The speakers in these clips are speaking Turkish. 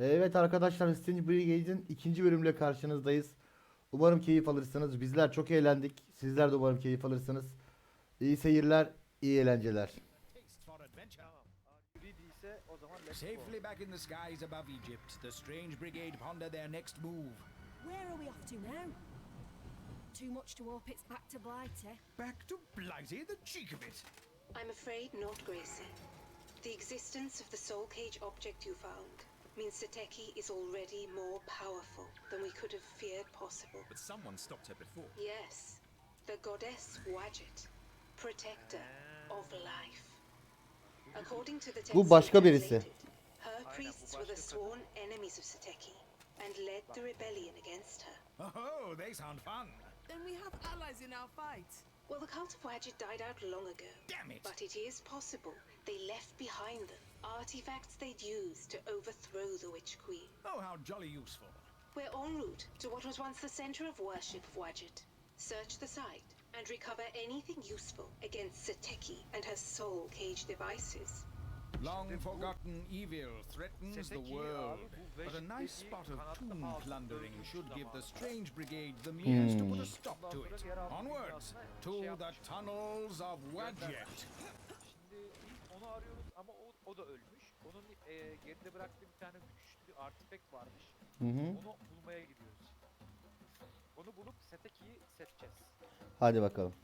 Evet arkadaşlar Strange Brigade'in ikinci bölümüyle karşınızdayız. Umarım keyif alırsınız. Bizler çok eğlendik. Sizler de umarım keyif alırsınız. İyi seyirler, iyi eğlenceler. Safely back in the skies above Egypt, the strange brigade ponder their next move. Where are we off to now? Too much to hope it's back to Blighty. Back to Blighty, the cheek of it. I'm afraid not, Gracie. The existence of the soul cage object you found means Sateki is already more powerful than we could have feared possible. But someone stopped her before. Yes, the goddess Wadjet, protector of life. According to the text Bu başka birisi. Her priests were the sworn enemies of Sateki and led the rebellion against her. Oh, they sound fun. Then we have allies in our fight. Well, the cult of Wadjet died out long ago. Damn it. But it is possible they left behind them artifacts they'd use to overthrow the Witch Queen. Oh, how jolly useful. We're en route to what was once the center of worship of Wadjet. Search the site and recover anything useful against Sateki and her soul cage devices. Long forgotten evil threatens the world. But a nice spot of tomb plundering should give the strange brigade the means to put a stop to it. Onwards to the tunnels of Wadjet. O, da ölmüş. Onun e, geride bıraktığı bir tane güçlü artifact varmış. Hı hı. Onu bulmaya gidiyoruz. Onu bulup Seteki'yi seçeceğiz. Hadi bakalım.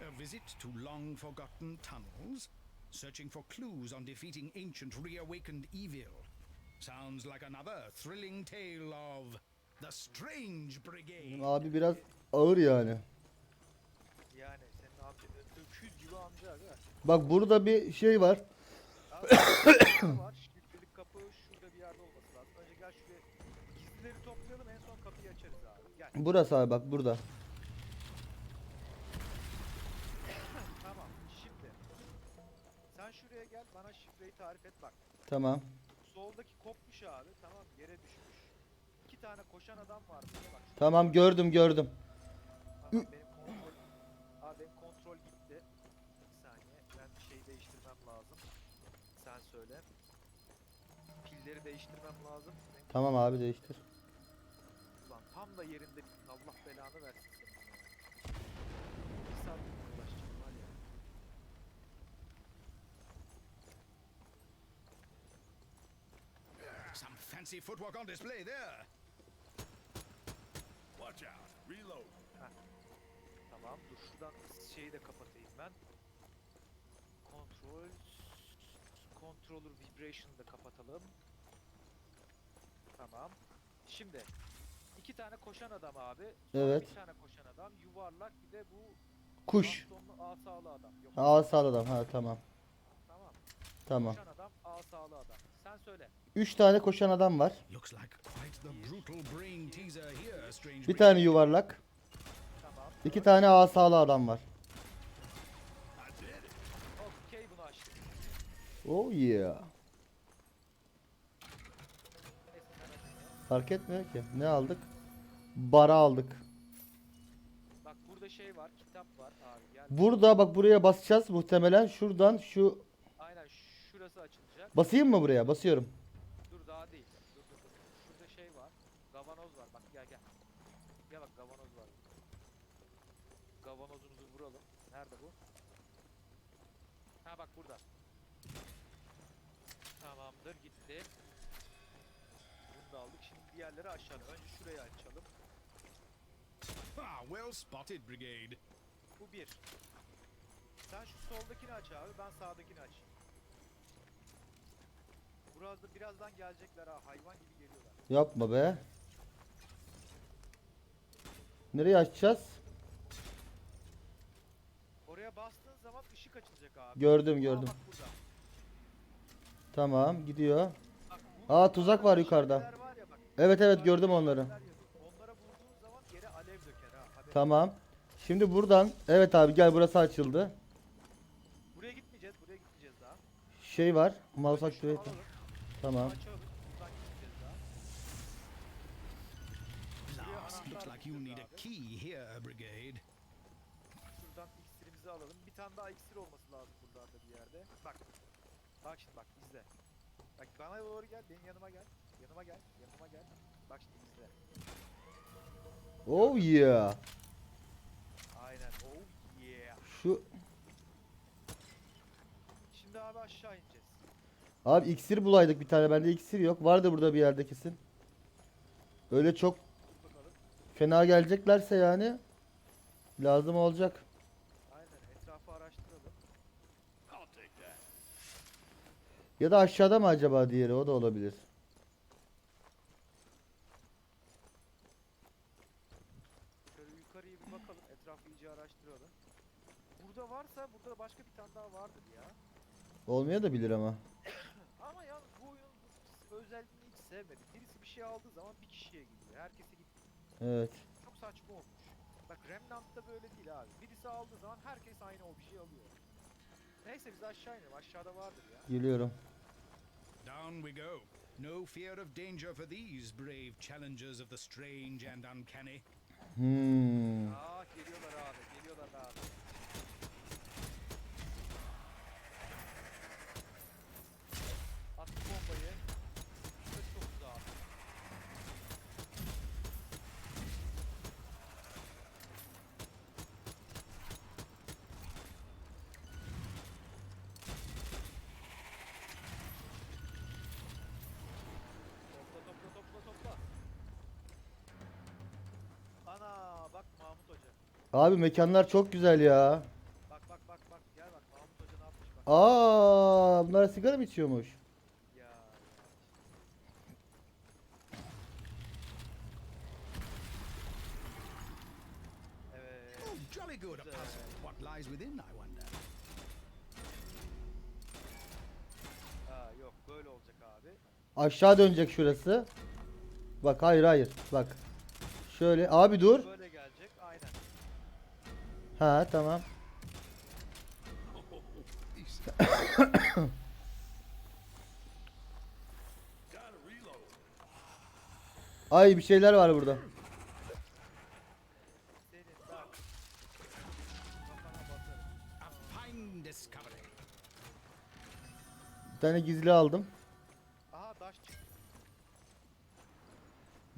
A visit to long forgotten tunnels, searching for clues on defeating ancient reawakened evil. Sounds like another thrilling tale of the Strange Brigade. Abi biraz ağır yani. Yani senin amca öküz gibi amca aga. Bak burada bir şey var. Abi, var. Kapı şurada bir yerde olması lazım. Önce gel şuraya gizlileri toplayalım en son kapıyı açarız abi. Gel. Burası abi bak burada. Tamam. Şimdi sen şuraya gel bana şifreyi tarif et bak. Tamam. Soldaki kopmuş abi tamam yere düşmüş. İki tane koşan adam var burada bak. Tamam gördüm gördüm. Tamam benim kontrol Abi benim kontrol gitti. Bir saniye ben şey değiştirmem lazım. Sen söyle. Pilleri değiştirmem lazım. Benim Tamam abi değiştir. Ulan tam da yerinde Allah belanı versin senin ya. Bir saat uğraşacağım var ya. Some fancy footwork on display there. Watch out. Reload. Tamam dur şuradan şeyi de kapatayım ben. Control Controller Vibration'ı da kapatalım. Tamam. Şimdi iki tane koşan adam abi. Evet. Bir tane koşan adam. Yuvarlak bir de bu Kuş. bastonlu asalı adam. Yok. Sağ adam. Ha tamam. Tamam. Tamam. Koşan adam asalı adam. Sen söyle. Üç tane koşan adam var. Looks like quite the brutal brain teaser here, Strange Bir tane yuvarlak. İki tane asalı adam var. Oh yeah. Fark etmiyor ki. Ne aldık? Bara aldık. Bak burada şey var, kitap var abi. Gel. Burada bak buraya basacağız muhtemelen. Şuradan şu Aynen şurası açılacak. basayım mı buraya? Basıyorum. Dur daha değil. Dur dur dur. Şurada şey var. Gavanoz var. Bak gel gel. Gel bak gavanoz var. Gavanozumuzu vuralım. Nerede bu? Ha bak burada. Tamamdır gitti. Bunu da aldık. Şimdi diğerleri aşağıda. Önce şurayı açalım. Ah, well spotted, Brigade. Bu bir. Sen şu soldakini aç abi. Ben sağdakini açayım. Burada birazdan gelecekler ha. Hayvan gibi geliyorlar. Yapma be. Nereye açacağız? Oraya bastığın zaman ışık açılacak abi. Gördüm Aa, gördüm. bak burada. Tamam gidiyor. Bak, bu Aa, tuzak var yukarıda. şifreler var ya bak, Evet evet gördüm onları. şifreler yazıyor. Onlara vurduğun zaman yere alev döker ha. haberin Tamam. Şimdi buradan evet abi gel burası açıldı. olsun. Buraya gitmeyeceğiz. Buraya gitmeyeceğiz daha. Şey var. Mouse Önce şunu activate. alalım, Tamam. Açalım. Buradan gitmeyeceğiz daha. Blast, looks like you need a key here, Brigade. Şuradan iksirimizi iksirimizi alalım. Bir tane daha iksir olması lazım buralarda bir yerde. Bak. Bak şimdi bak izle. Bak bana doğru gel, benim yanıma gel. Yanıma gel, yanıma gel. Bak şimdi izle. Oh yeah. Aynen. Oh yeah. Şu Şimdi abi aşağı ineceğiz. abi iksir bulaydık bir tane. Bende iksir yok. Vardı burada bir yerde kesin. Öyle çok bakalım. fena geleceklerse yani lazım olacak. Aynen etrafı araştıralım. I'll take that. Ya da aşağıda mı acaba diğeri? O da olabilir. Şöyle yukarıya bir bakalım. Etrafı iyice araştıralım. Burada varsa burada başka bir tane daha vardır ya. Olmaya da bilir ama. Ama yalnız bu oyunun bu özelliğini hiç sevmedim. Birisi bir şey aldığı zaman bir kişiye gidiyor. Herkese gitmiyor. Evet. Çok saçma olmuş. Bak Remnant'ta böyle değil abi. Birisi aldığı zaman herkes aynı o bir şey alıyor. Neyse biz aşağı inelim. Aşağıda vardır ya. Geliyorum. Down we go. No fear of danger for these brave challengers of the strange and uncanny. Hmm. Aa geliyorlar abi. Geliyorlar abi. Abi mekanlar çok güzel ya. Bak bak bak bak gel bak Mahmut Hoca ne yapmış bak. Aa, bunlar sigara mı içiyormuş? Ya. Evet. Oh, jolly good a Güzel. puzzle. What lies within, I wonder? Ha yok böyle olacak abi. Aşağı dönecek şurası. Bak hayır hayır. Bak. Şöyle. Abi dur. Böyle. Ha tamam. Ay bir şeyler var burada. Bir tane gizli aldım.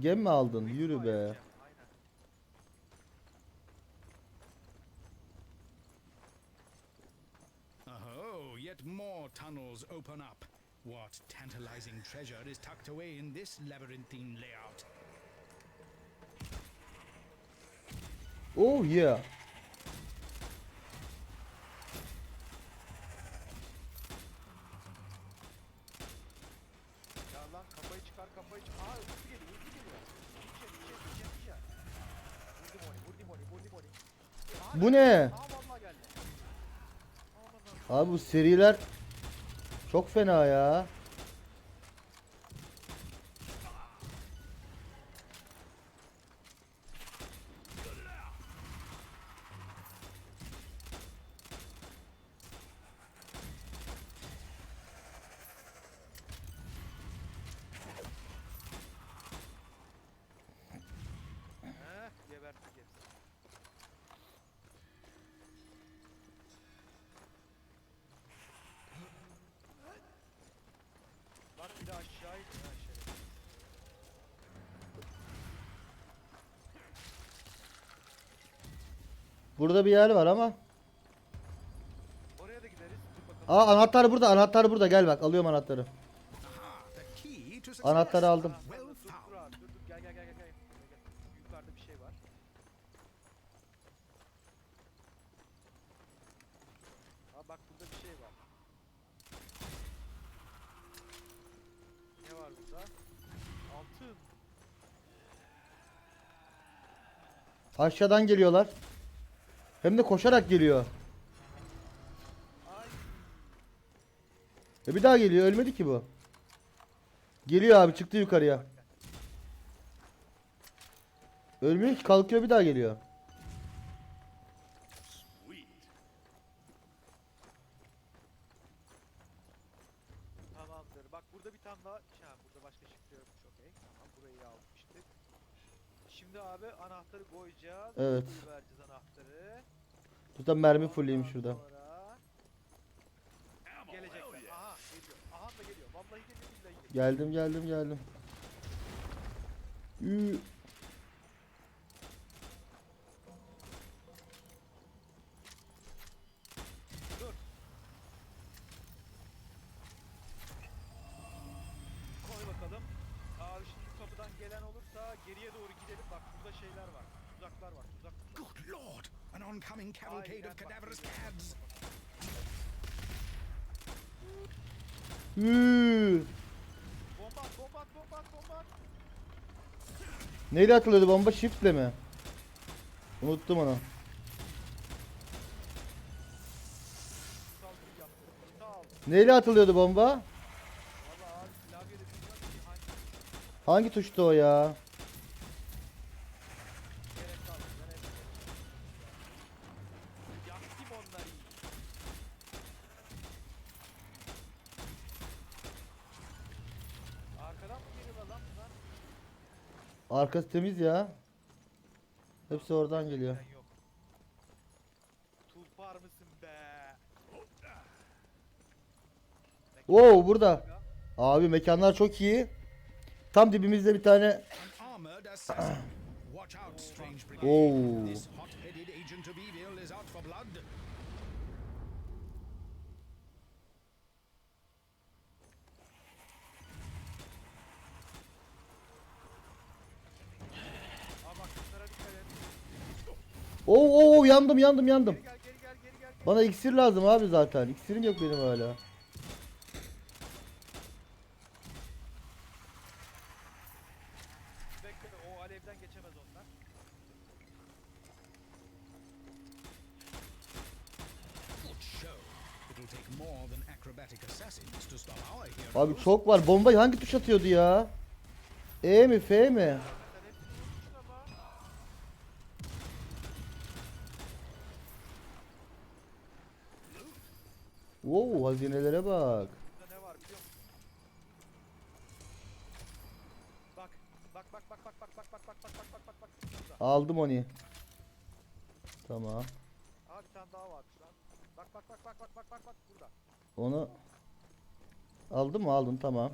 Gem mi aldın? Yürü be. yapacağım, Aynen. Oh, yet more tunnels open up. What tantalizing treasure is tucked away in this labyrinthine layout? Oh yeah. Bu ne? Abi bu seriler çok fena ya. Burada bir yer var ama. Oraya da gideriz. Aa anahtar burada, anahtar burada. Gel bak alıyorum anahtarı. Anahtarı aldım. Bak burada bir şey var. Ne var burada? Altın. Aşağıdan geliyorlar. Hem de koşarak geliyor. E bir daha geliyor. Ölmedi ki bu. Geliyor abi çıktı yukarıya. Ölmüyor ki kalkıyor bir daha geliyor. Tamamdır. Bak burada bir tane daha. Ha burada başka şifre yokmuş. Okey. Tamam burayı almıştık. Şimdi abi anahtarı koyacağız. Evet. Vereceğiz anahtarı. Dur da mermi fullleyeyim şurada. Gelecekler. Aha geliyor. Aha da geliyor. Vallahi geliyor billahi geliyor. Geldim geldim geldim. Ü Dur. Koy bakalım. Abi şimdi bu kapıdan gelen olursa geriye doğru gidelim. Bak burada şeyler var. Tuzaklar var. Tuzak. Good lord! An oncoming cavalcade of cadaverous cads. ü Bomba at, bomba at, bomba at, bomba at. Neyle atılıyordu bomba? Shift'le mi? Unuttum onu. Sal gibi yaptım. Sal. Neyle atılıyordu bomba? Valla abi klavyede bilmiyorum ki hangi Hangi tuştu o ya? gerek kaldı. Ben hep... Yaktım onları. Arkadan mı geliyorlar lan bunlar? Arkası temiz ya. Hepsi oradan geliyor. Yok. Tulpar mısın be? Oo burada. Abi mekanlar çok iyi. Tam dibimizde bir tane. Oo. This hot-headed agent of evil is out for blood. Aa bak bunlara dikkat et. Oo oo oo, yandım yandım yandım. Gel gel geri gel. geri Bana iksir lazım abi zaten. İksirim yok benim hala. gel. Bekle o alevden geçemez onlar. Abi çok var. Bombayı hangi tuş atıyordu ya? E mi F mi? Sen hepsini vurmuşsun ama. Oo hazinelere bak. Burada ne var biliyor musun? Bak bak bak bak bak bak bak bak bak bak bak bak bak bak. Aldım onu. Tamam. Aa bir tane daha varmış lan. Bak bak bak bak bak bak bak bak burada. Onu aldım mı? Aldım tamam.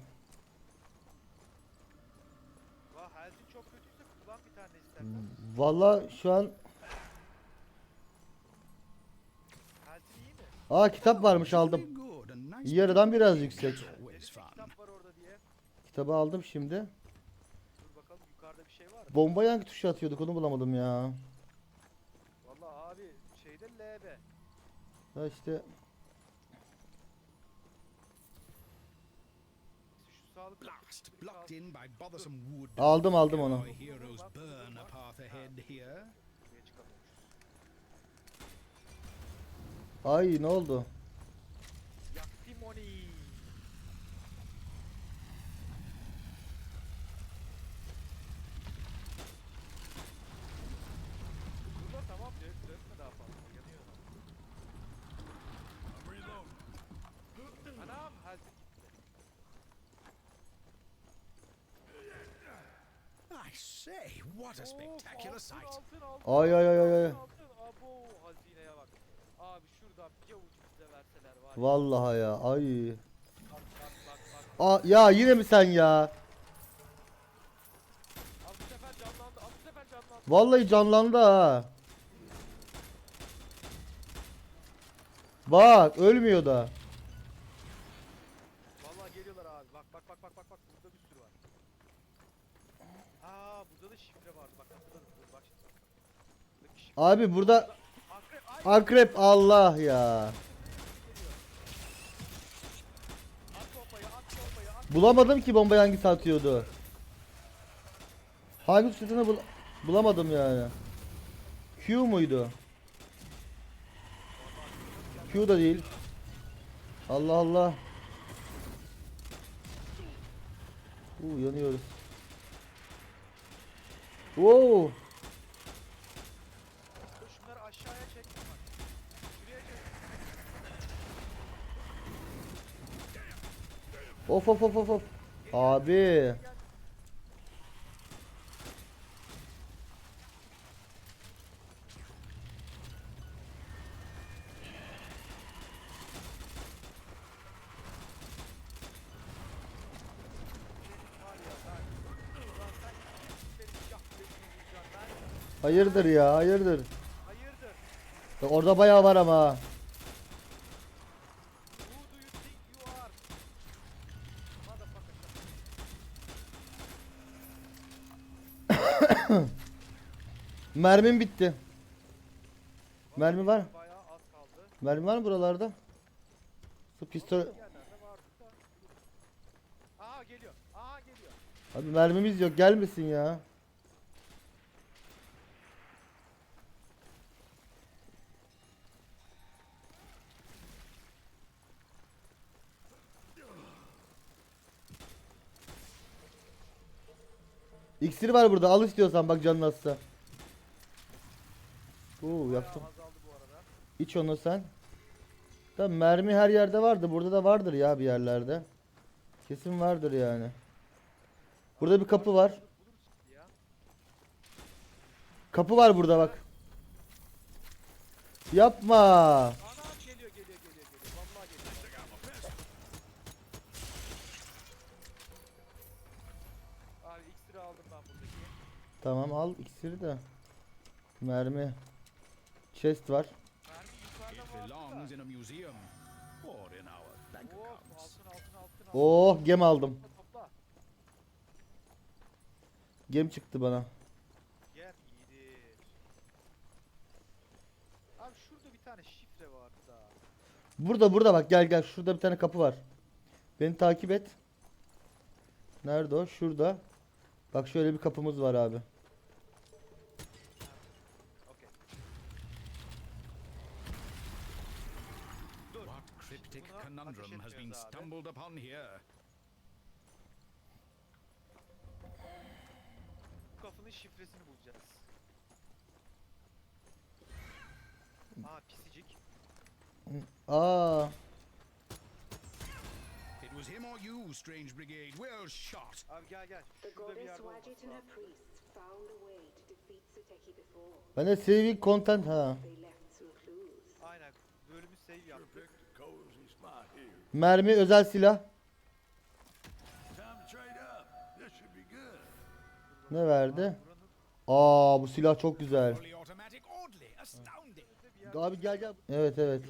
Vah Helsin çok kötüyse kullan bir tane istersen. Valla şu an Helsin iyi mi? Aa kitap varmış aldım. Yarıdan biraz yüksek. Kitabı aldım şimdi. Dur bakalım yukarıda bir şey var mı? Bombayı hangi tuşa atıyorduk onu bulamadım ya. Vallahi abi şeyde LB. Ha işte Şu sağlık aldım aldım onu. Ay ne oldu? Yaktım onu. Burada tamam dön, dönme daha fazla yanıyor. I'm reloading. Anam Helsin gitti. I say, what a Of, spectacular altın, sight. Altın, altın, Ay ay ay ay ay. altın, altın. Abo hazineye bak. Abi şuradan bir avuç bize verseler var ya. Vallahi ya ay. Bak bak bak bak. Aa, ya yine mi sen ya? Abi bu sefer canlandı. Abi bu sefer canlandı. Vallahi canlandı ha. Bak ölmüyor da. Vallahi geliyorlar abi. Bak bak bak bak bak bak burada bir sürü var. Aa burada da şifre vardı. Bak hatırladım. Dur bak şimdi. Buradaki şifre. Abi burada Akrep Allah ya. Bulamadım ki bombayı hangisi atıyordu. Hangi tuşunu bul bulamadım yani. Q muydu? Q da değil. Allah Allah. Uuu yanıyoruz. Oo. Of of of of of. Abi. Hayırdır ya hayırdır. Hayırdır. Orada bayağı var ama. Mermim bitti. Mermi var. Az kaldı. Mermi var mı buralarda? Su pistol. Yerlerde geliyor. Aha geliyor. Abi mermimiz yok gelmesin ya. İksir var burada al istiyorsan bak canın azsa. Bayağı yaptım. İç onu sen. Tabii mermi her yerde vardı. Burada da vardır ya bir yerlerde. Kesin vardır yani. Burada bir kapı var. Kapı var burada bak. Yapma. Tamam al iksiri de. Mermi. Chest var. Oh gem aldım. Gem çıktı bana. Abi şurada bir tane şifre vardı da. Burada burada bak gel gel. Şurada bir tane kapı var. Beni takip et. Nerede o? Şurada. Bak şöyle bir kapımız var abi. Stumbled upon here? Kapının şifresini bulacağız. Aa pisicik. Aa. It was him or you, Strange Brigade. Well shot. Abi gel gel. The Şurada bir goddess yerde olması Wadjet and her lazım. priests found a way to defeat Sateki before. Ben de saving content ha. They left some clues. Aynen. Bölümü save yaptık. Picked a cozy spot here. Mermi özel silah. Ne verdi? Aa bu silah çok güzel. Abi gel gel. Evet evet.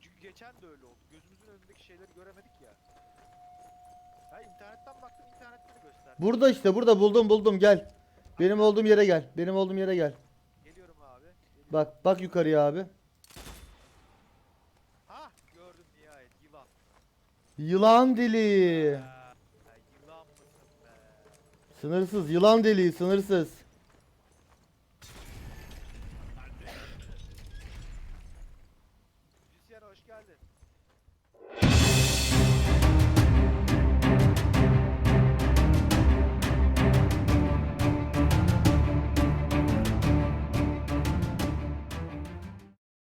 Çünkü geçen de öyle oldu. Gözümüzün önündeki şeyleri göremedik ya. Ha internetten baktım internetten gösterdi. Burada işte burada buldum buldum gel. Benim olduğum yere gel. Benim olduğum yere gel. Geliyorum abi. Geliyorum. Bak bak yukarıya abi. Ha gördüm nihayet yılan. Yılan be? Sınırsız yılan deliği sınırsız.